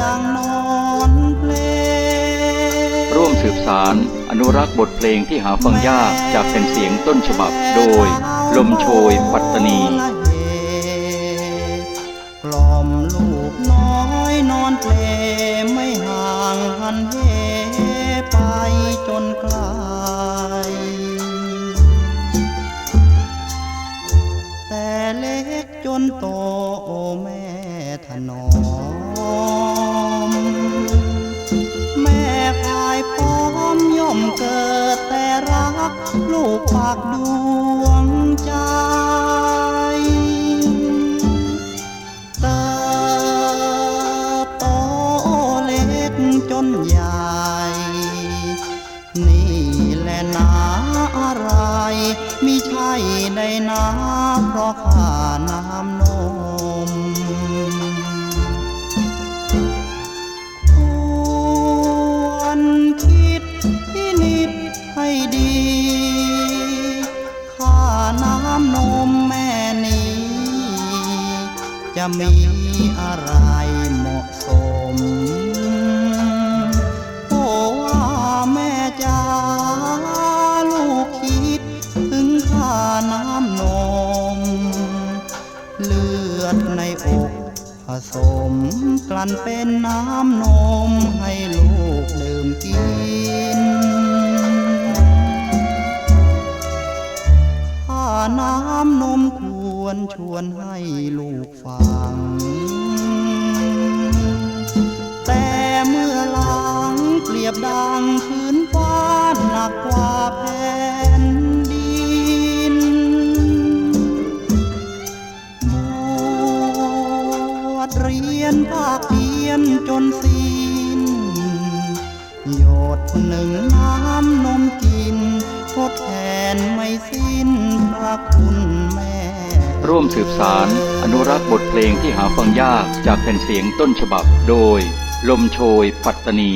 ยังนอนเพลร่วมสืบสาร อนุรักษ์บทเพลงที่หาฟังยากจากแผ่นเสียงต้นฉบับโดย ลมโชย ปัตตนี กล่อมลูกน้อยนอนเพลไม่ห่างหันเหไปจนกลแต่เล็กจนโตโอแม่ถนอม กลูกปากดวงใจเติบโตเล็กจนใหญ่ นี่แหละนาอะไร มิใช่ในนาเพราะข้านา จะมีอะไรเหมาะสม โอ้ว่าแม่จ้าลูกคิดถึงข้าน้ำนม เลือดในอกผสมกลั่นเป็นน้ำนมให้ลูกดื่มกิน วรชวนให้ลูกฟัง แต่เมื่อหลังเปรียบดังพื้นฟ้าหนักกว่าแผ่นดินบวชเรียนภาคเพียนจนสิ้นหยดหนึ่งน้ำนมกินทดแทนไม่สิ้นพระคุณแม่ ร่วมสืบสาร อนุรักษ์บทเพลงที่หาฟังยากจากแผ่นเสียงต้นฉบับโดย ลมโชยปัตตานี